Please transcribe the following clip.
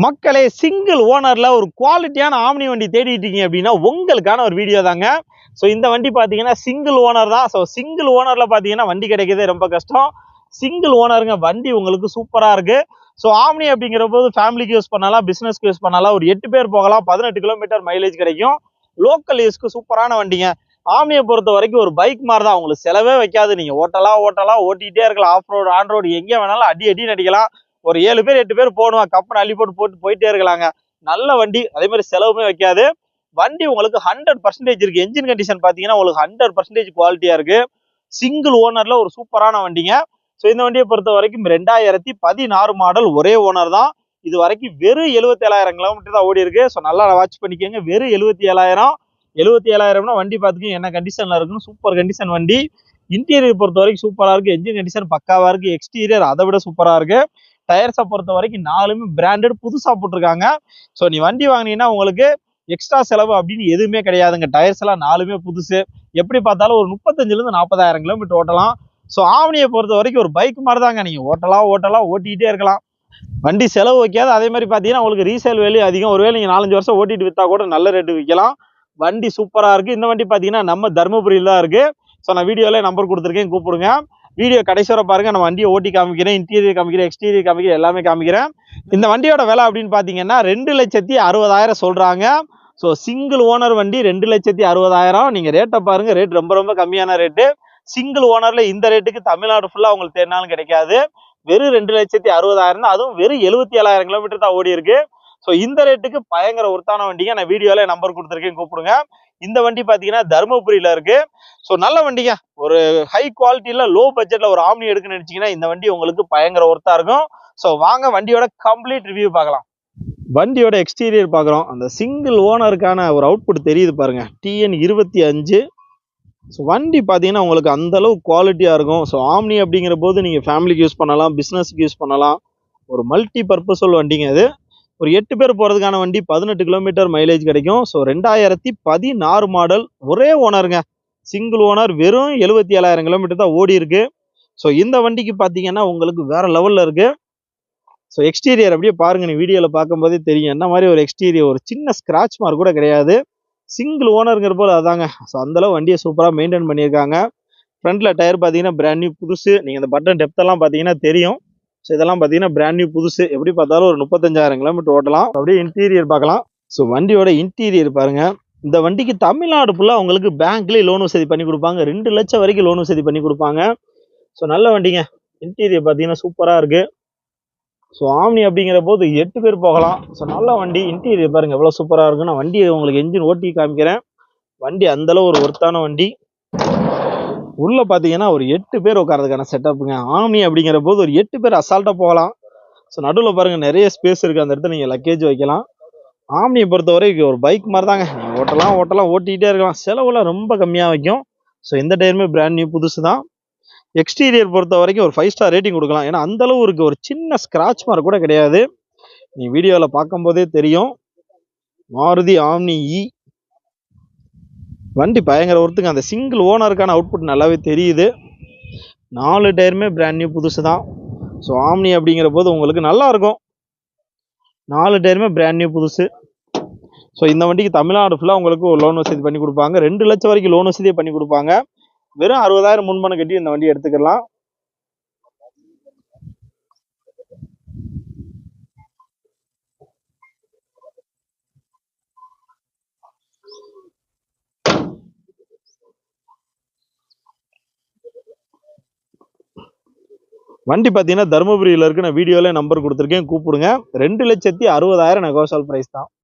மக்களே சிங்கிள் ஓனர்ல ஒரு குவாலிட்டியான ஆம்னி வண்டி தேடிட்டீங்க அப்படின்னா உங்களுக்கான ஒரு வீடியோ தாங்க. ஸோ இந்த வண்டி பார்த்தீங்கன்னா சிங்கிள் ஓனர் தான். ஸோ சிங்கிள் ஓனர்ல பார்த்தீங்கன்னா வண்டி கிடைக்கிறதே ரொம்ப கஷ்டம். சிங்கிள் ஓனருங்க வண்டி உங்களுக்கு சூப்பராக இருக்கு. ஸோ ஆம்னி அப்படிங்கிற போது ஃபேமிலிக்கு யூஸ் பண்ணலாம் பிஸ்னஸ்க்கு யூஸ் பண்ணலாம். ஒரு எட்டு பேர் போகலாம் பதினெட்டு கிலோமீட்டர் மைலேஜ் கிடைக்கும். லோக்கல் யூஸ்க்கு சூப்பரான வண்டிங்க. ஆம்னியை பொறுத்த வரைக்கும் ஒரு பைக் மாதிரி தான். உங்களுக்கு செலவே வைக்காது. நீங்கள் ஓட்டலாம் ஓட்டலாம் ஓட்டிகிட்டே இருக்கலாம். ஆஃப் ரோடு ஆன் ரோடு எங்கே வேணாலும் அடி அடி நடிக்கலாம் ஒரு ஏழு பேர் எட்டு பேர் போகணும் கப்பனை அள்ளி போட்டு போட்டு போயிட்டே இருக்கலாங்க. நல்ல வண்டி. அதே மாதிரி செலவுமே வைக்காது. வண்டி உங்களுக்கு ஹண்ட்ரட் பர்சன்டேஜ் இருக்கு. என்ஜின் கண்டிஷன் பார்த்தீங்கன்னா உங்களுக்கு ஹண்ட்ரட் பர்சன்டேஜ் குவாலிட்டியா இருக்கு. சிங்கிள் ஓனர்ல ஒரு சூப்பரான வண்டிங்க. ஸோ இந்த வண்டியை பொறுத்த வரைக்கும் ரெண்டாயிரத்தி பதினாறு மாடல் ஒரே ஓனர் தான். இது வரைக்கும் வெறும் எழுபத்தி ஏழாயிரம் கிலோமீட்டர் தான் ஓடி இருக்கு. ஸோ நல்லா வாட்ச் பண்ணிக்கோங்க. வெறும் எழுபத்தி ஏழாயிரம் எழுபத்தி ஏழாயிரம்னா வண்டி பார்த்துக்கோங்க என்ன கண்டிஷன்ல இருக்குன்னு சூப்பர் கண்டிஷன் வண்டி. இன்டீரியர் பொறுத்த வரைக்கும் சூப்பராக இருக்கு. என்ஜின் கண்டிஷன் பக்காவாக இருக்கு. எக்ஸ்டீரியர் அதை விட சூப்பராக இருக்கு. டயர்ஸை பொறுத்த வரைக்கும் நாலுமே பிராண்டட் புதுசாக போட்டிருக்காங்க. ஸோ நீ வண்டி வாங்கினீங்கன்னா உங்களுக்கு எக்ஸ்ட்ரா செலவு அப்படின்னு எதுவுமே கிடையாதுங்க. டயர்ஸ் எல்லாம் நாலுமே புதுசு. எப்படி பார்த்தாலும் ஒரு முப்பத்தஞ்சுலேருந்து நாற்பதாயிரம் கிலோமீட்டர் ஓட்டலாம். ஸோ ஆவணியை பொறுத்த வரைக்கும் ஒரு பைக் மாதிரி தாங்க நீங்கள் ஓட்டலாம் ஓட்டலாம் ஓட்டிகிட்டே இருக்கலாம். வண்டி செலவு வைக்காது. அதே மாதிரி பார்த்தீங்கன்னா உங்களுக்கு ரீசேல் வேல்யூ அதிகம். ஒருவேளை நீங்கள் நாலஞ்சு வருஷம் ஓட்டிட்டு விற்றா கூட நல்ல ரேட்டு விற்கலாம். வண்டி சூப்பராக இருக்குது இந்த வண்டி பார்த்தீங்கன்னா நம்ம தருமபுரியில் தான் இருக்குது ஸோ நான் வீடியோவில் நம்பர் கொடுத்துருக்கேன். கூப்பிடுங்க. வீடியோ கடைசி வர பாருங்க. நான் வண்டியை ஓட்டி காமிக்கிறேன் இன்டீரியர் காமிக்கிறேன் எக்ஸ்டீரியர் காமிக்கிறேன் எல்லாமே காமிக்கிறேன். இந்த வண்டியோட விலை அப்படின்னு பார்த்தீங்கன்னா ரெண்டு லட்சத்தி அறுபதாயிரம் சொல்கிறாங்க ஸோ சிங்கிள் ஓனர் வண்டி ரெண்டு லட்சத்தி அறுபதாயிரம். நீங்கள் ரேட்டை பாருங்கள் ரேட் ரொம்ப ரொம்ப கம்மியான ரேட்டு சிங்கிள் ஓனரில் இந்த ரேட்டுக்கு தமிழ்நாடு ஃபுல்லாக உங்களுக்கு தேடினாலும் கிடைக்காது. வெறும் ரெண்டு லட்சத்தி அறுபதாயிரம் தான். அதுவும் வெறும் எழுபத்தி ஏழாயிரம் கிலோமீட்டர் தான் ஓடி இருக்கு ஸோ இந்த ரேட்டுக்கு பயங்கர ஒருத்தான வண்டிங்க. நான் வீடியோவில் நம்பர் கொடுத்துருக்கேன். கூப்பிடுங்க. இந்த வண்டி பார்த்தீங்கன்னா தருமபுரியில் இருக்கு. ஸோ நல்ல வண்டிங்க. ஒரு ஹை குவாலிட்டியில் லோ பட்ஜெட்டில் ஒரு ஆம்னி எடுக்கணும்னு நினைச்சீங்கன்னா இந்த வண்டி உங்களுக்கு பயங்கர ஒர்த்தாக இருக்கும். ஸோ வாங்க வண்டியோட கம்ப்ளீட் ரிவ்யூ பார்க்கலாம். வண்டியோட எக்ஸ்டீரியர் பார்க்குறோம். அந்த சிங்கிள் ஓனருக்கான ஒரு அவுட்புட் தெரியுது பாருங்கள் டிஎன் இருபத்தி அஞ்சு. ஸோ வண்டி பார்த்தீங்கன்னா உங்களுக்கு அந்தளவு குவாலிட்டியாக இருக்கும். ஸோ ஆம்னி அப்படிங்கிற போது நீங்கள் ஃபேமிலிக்கு யூஸ் பண்ணலாம் பிஸ்னஸ்க்கு யூஸ் பண்ணலாம். ஒரு மல்டி பர்பஸல் வண்டிங்க அது ஒரு எட்டு பேர் போகிறதுக்கான வண்டி பதினெட்டு கிலோமீட்டர் மைலேஜ் கிடைக்கும். ஸோ ரெண்டாயிரத்தி பதினாறு மாடல் ஒரே ஓனருங்க சிங்கிள் ஓனர் வெறும் எழுபத்தி ஏழாயிரம் கிலோமீட்டர் தான் ஓடி இருக்கு. ஸோ இந்த வண்டிக்கு பார்த்தீங்கன்னா உங்களுக்கு வேற லெவலில் இருக்கு. ஸோ எக்ஸ்டீரியர் அப்படியே பாருங்க நீ வீடியோவில் பார்க்கும்போதே தெரியும். என்ன மாதிரி ஒரு எக்ஸ்டீரியர் ஒரு சின்ன ஸ்க்ராட்ச் மார்க் கூட கிடையாது. சிங்கிள் ஓனருங்கிற போல் அதாங்க. ஸோ அந்தளவு வண்டியை சூப்பராக மெயின்டைன் பண்ணியிருக்காங்க. ஃப்ரண்ட்டில் டயர் பார்த்தீங்கன்னா பிராண்ட் நியூ புதுசு. நீங்கள் இந்த பட்டன் டெப்த்தெல்லாம் பார்த்தீங்கன்னா தெரியும். ஸோ இதெல்லாம் பார்த்தீங்கன்னா பிராண்ட் நியூ புதுசு. எப்படி பார்த்தாலும் ஒரு முப்பத்தஞ்சாயிரம் கிலோமீட்டர் ஓட்டலாம். அப்படியே இன்டீரியர் பார்க்கலாம். ஸோ வண்டியோட இன்டீரியர் பாருங்க. இந்த வண்டிக்கு தமிழ்நாடு ஃபுல்லாக உங்களுக்கு பேங்க்லேயே லோன் வசதி பண்ணி கொடுப்பாங்க. ரெண்டு லட்சம் வரைக்கும் லோன் வசதி பண்ணி கொடுப்பாங்க. ஸோ நல்ல வண்டிங்க. இன்டீரியர் பார்த்தீங்கன்னா சூப்பராக இருக்குது ஸோ ஆம்னி அப்படிங்கிற போது எட்டு பேர் போகலாம். ஸோ நல்ல வண்டி. இன்டீரியர் பாருங்கள் எவ்வளோ சூப்பராக இருக்கு நான் வண்டியை உங்களுக்கு என்ஜின் ஓட்டி காமிக்கிறேன். வண்டி அந்தளவு ஒரு ஒர்த்தான வண்டி. உள்ளே பார்த்தீங்கன்னா ஒரு எட்டு பேர் உட்காரதுக்கான செட்டப்புங்க ஆம்னி அப்படிங்கிற போது ஒரு எட்டு பேர் அசால்ட்டாக போகலாம். ஸோ நடுவில் பாருங்கள் நிறைய ஸ்பேஸ் இருக்குது அந்த இடத்துல நீங்கள் லக்கேஜ் வைக்கலாம். ஆம்னியை பொறுத்தவரை ஒரு பைக் மாதிரி தாங்க நீங்கள் ஓட்டலாம் ஓட்டலாம் ஓட்டிகிட்டே இருக்கலாம். செலவுலாம் ரொம்ப கம்மியாக வைக்கும். ஸோ எந்த டயருமே பிராண்ட் நியூ புதுசு தான் எக்ஸ்டீரியர் பொறுத்த வரைக்கும் ஒரு ஃபைவ் ஸ்டார் ரேட்டிங் கொடுக்கலாம். ஏன்னா அந்தளவு இருக்குது ஒரு சின்ன ஸ்க்ராட்ச் மார்க் கூட கிடையாது. நீ வீடியோவில் பார்க்கும்போதே தெரியும். மாருதி ஆம்னி இ வண்டி பயங்கர ஒருத்துங்க அந்த சிங்கிள் ஓனருக்கான அவுட்புட் நல்லாவே தெரியுது. நாலு டயருமே பிராண்ட் நியூ புதுசு தான் ஸோ ஆம்னி அப்படிங்கிற போது உங்களுக்கு நல்லா இருக்கும் நாலு டயருமே பிராண்ட் நியூ புதுசு. ஸோ இந்த வண்டிக்கு தமிழ்நாடு ஃபுல்லாக உங்களுக்கு ஒரு லோன் வசதி பண்ணி கொடுப்பாங்க. ரெண்டு லட்சம் வரைக்கும் லோன் வசதியே பண்ணி கொடுப்பாங்க. வெறும் அறுபதாயிரம் முன்பணம் கட்டி இந்த வண்டி எடுத்துக்கலாம். வண்டி பார்த்தீங்கன்னா தருமபுரியில் இருக்கு நான் வீடியோவில் நம்பர் கொடுத்துருக்கேன். கூப்பிடுங்க. ரெண்டு லட்சத்தி அறுபதாயிரம் நெகோசல் ப்ரைஸ் தான்.